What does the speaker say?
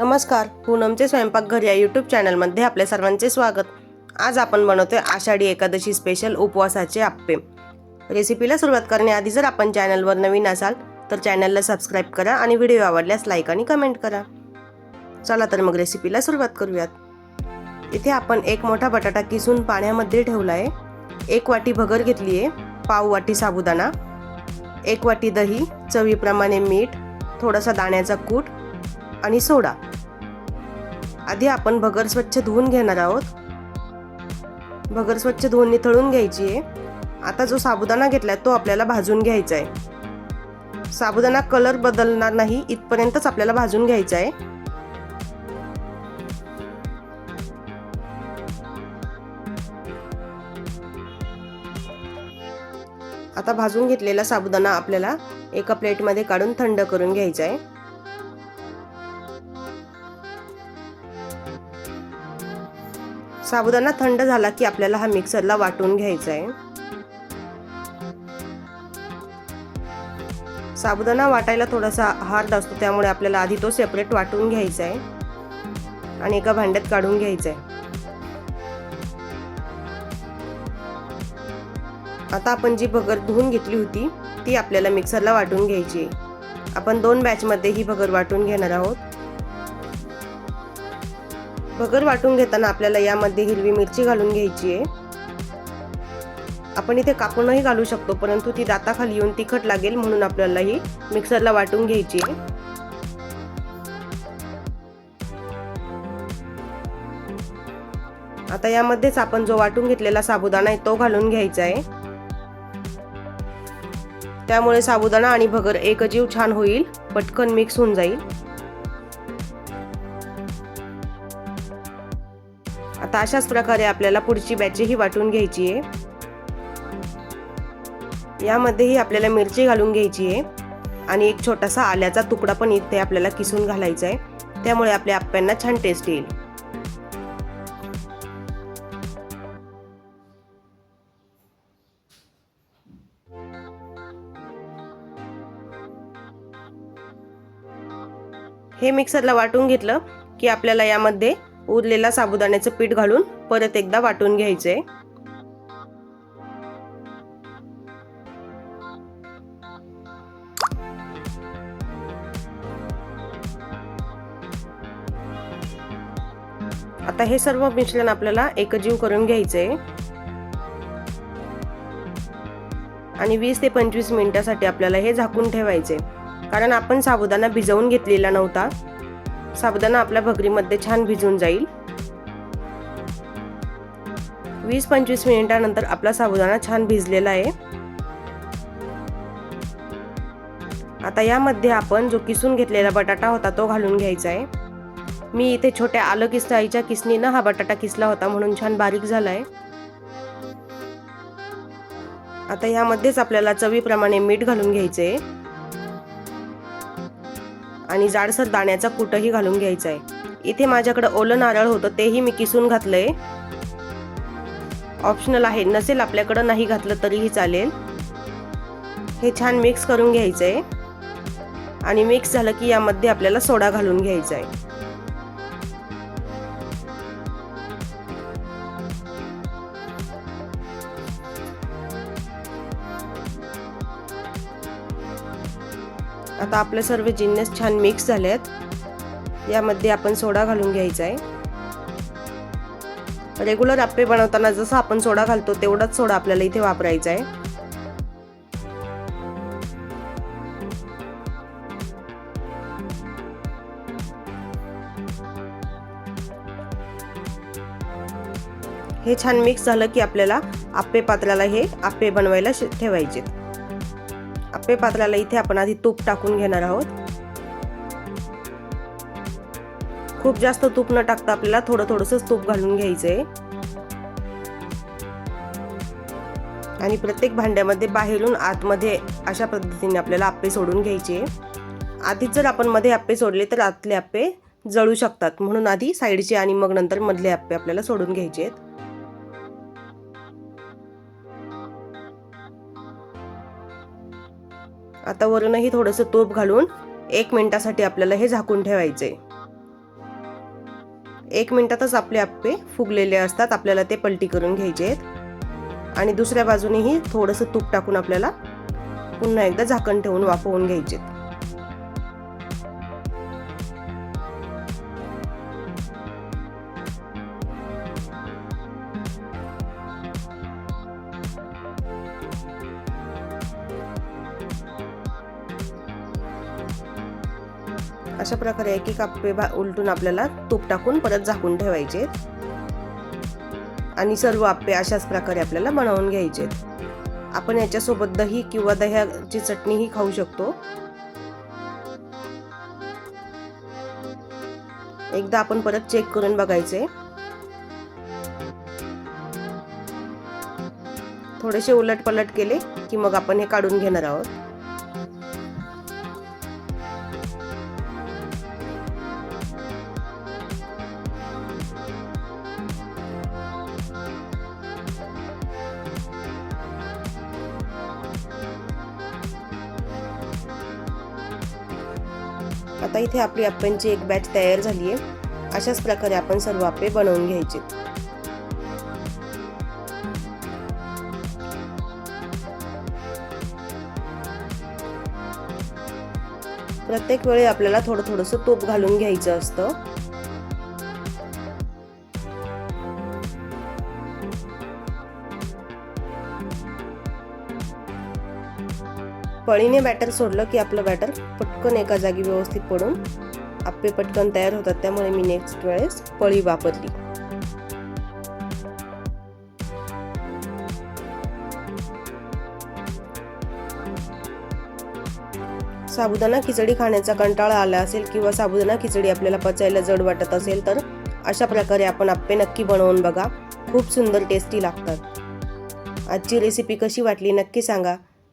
नमस्कार पूनमचे स्वयंपाकघर या यूट्यूब चॅनलमध्ये आपल्या सर्वांचे स्वागत. आज आपण बनवतोय आषाढी एकादशी स्पेशल उपवासाचे आप्पे. रेसिपीला सुरुवात करण्याआधी जर आपण चॅनलवर नवीन असाल तर चॅनलला सबस्क्राईब करा आणि व्हिडिओ आवडल्यास लाईक आणि कमेंट करा. चला तर मग रेसिपीला सुरुवात करूयात. इथे आपण एक मोठा बटाटा किसून पाण्यामध्ये ठेवला आहे एक वाटी भगर घेतली आहे पाव वाटी साबुदाणा. एक वाटी दही चवीप्रमाणे मीठ थोडासा दाण्याचा कूट आणि सोडा. आधी आपण भगर स्वच्छ धुवून घेणार आहोत. भगर स्वच्छ धुवून निथळून घ्यायची आहे. आता जो साबुदाणा घेतलाय तो आपल्याला भाजून घ्यायचा आहे. साबुदाणा कलर बदलणार नाही इथपर्यंतच आपल्याला भाजून घ्यायचा आहे. आता भाजून घेतलेला साबुदाणा आपल्याला एका प्लेटमध्ये काढून थंड करून घ्यायचा आहे. साबुदाणा थंड झाला की आपल्याला हा मिक्सरला वाटून घ्यायचा आहे. साबुदाणा वाटायला थोडासा हार्ड असतो त्यामुळे आपल्याला आधी तो सेपरेट वाटून घ्यायचा आहे आणि एका भांड्यात काढून घ्यायचा आहे. आता आपण जी भगर धुवून घेतली होती ती आपल्याला मिक्सरला वाटून घ्यायची आहे. आपण दोन बॅचमध्ये ही भगर वाटून घेणार आहोत. भगर वाटून घेताना आपल्याला यामध्ये हिरवी मिरची घालून घ्यायची आहे. आपण इथे कापूनही घालू शकतो परंतु ती दाताखाली येऊन तिखट लागेल म्हणून आपल्याला ही मिक्सरला वाटून घ्यायची आहे. आता यामध्येच आपण जो वाटून घेतलेला साबुदाणा आहे तो घालून घ्यायचा आहे. त्यामुळे साबुदाणा आणि भगर एकजीव छान होईल पटकन मिक्स होऊन जाईल. आता अशाच प्रकारे आपल्याला पुढची बॅचही वाटून घ्यायची आहे. यामध्येही आपल्याला मिरची घालून घ्यायची आहे. आणि एक छोटासा आल्याचा तुकडा पण इथे आपल्याला किसून घालायचा आहे. त्यामुळे आपल्या आप्प्यांना छान टेस्ट येईल. हे मिक्सरला वाटून घेतलं की आपल्याला यामध्ये उरलेला साबुदाण्याचं पीठ घालून परत एकदा वाटून घ्यायचे. आता हे सर्व मिश्रण आपल्याला एकजीव करून घ्यायचे. आणि वीस ते पंचवीस मिनिटासाठी आपल्याला हे झाकून ठेवायचे. कारण आपण साबुदाणा भिजवून घेतलेला नव्हता. साबुदाणा आपल्या भगरीमध्ये छान भिजून जाईल. वीस पंचवीस मिनिटानंतर आपला साबुदाणा छान भिजलेला आहे. आता यामध्ये आपण जो किसून घेतलेला बटाटा होता तो घालून घ्यायचा आहे. मी इथे छोट्या आलं किसाईच्या किसनीनं हा बटाटा किसला होता म्हणून छान बारीक झालाय. आता यामध्येच आपल्याला चवीप्रमाणे मीठ घालून घ्यायचे आणि जाडसर दाण्याचा कुटही घालून घ्यायचा आहे इथे माझ्याकडे ओलं नारळ होतं तेही मी किसून घातलंय. ऑप्शनल आहे नसेल आपल्याकडं नाही घातलं तरीही चालेल. हे छान मिक्स करून घ्यायचं आहे आणि मिक्स झालं की यामध्ये आपल्याला सोडा घालून घ्यायचा आहे आता आपले सर्व जिन्नस छान मिक्स झाले आहेत यामध्ये आपण सोडा घालून घ्यायचा आहे रेग्युलर आप्पे बनवताना जसं आपण सोडा घालतो तेवढाच सोडा आपल्याला इथे वापरायचा आहे हे छान मिक्स झालं की आपल्याला आप्पे पात्राला हे आप्पे बनवायला ठेवायचे आप्पे पात्राला इथे आपण आधी तूप टाकून घेणार आहोत. खूप जास्त तूप न टाकता आपल्याला थोडं थोडंसं तूप घालून घ्यायचंय. आणि प्रत्येक भांड्यामध्ये बाहेरून आतमध्ये अशा पद्धतीने आपल्याला आप्पे सोडून घ्यायचे. आधीच जर आपण मध्ये आप्पे सोडले तर आतले आप्पे जळू शकतात. म्हणून आधी साईडचे आणि मग नंतर मधले आप्पे आपल्याला सोडून घ्यायचे आहेत आता वरूनही थोडंसं तूप घालून एक मिनटासाठी आपल्याला हे झाकून ठेवायचे. एक मिनटातच आपले आप्पे फुगलेले असतात आपल्याला ते पलटी करून घ्यायचे आहेत. आणि दुसऱ्या बाजूनेही थोडंसं तूप टाकून आपल्याला पुन्हा एकदा झाकण ठेवून वाफवून घ्यायचे अशा प्रकारे एक एक आप्पे भा उलटून आपल्याला तूप टाकून परत झाकून ठेवायचे. आणि सर्व आप्पे अशाच प्रकारे आपल्याला बनवून घ्यायचे. आपण याच्यासोबत दही किंवा दह्याची चटणीही खाऊ शकतो. एकदा आपण परत चेक करून बघायचे. थोडेसे उलट पलट केले की मग आपण हे काढून घेणार आहोत. आता इथे आपली आप्प्यांची एक बॅच तयार झाली आहे. अशाच प्रकारे आपण सर्व आप्पे बनवून घ्यायचे. प्रत्येक वेळी आपल्याला थोडं थोडंसं तूप घालून घ्यायचं असतं. पळीने बॅटर सोडलं की आपलं बॅटर पटकन एका जागी व्यवस्थित पडून आप्पे पटकन तयार होतात. त्यामुळे मी नेक्स्ट वेळेस पळी वापरली. साबुदाणा खिचडी खाण्याचा कंटाळा आला असेल किंवा साबुदाणा खिचडी आपल्याला पचायला जड वाटत असेल तर अशा प्रकारे आपण आप्पे नक्की बनवून बघा. खूप सुंदर टेस्टी लागतात. आजची रेसिपी कशी वाटली नक्की सांगा.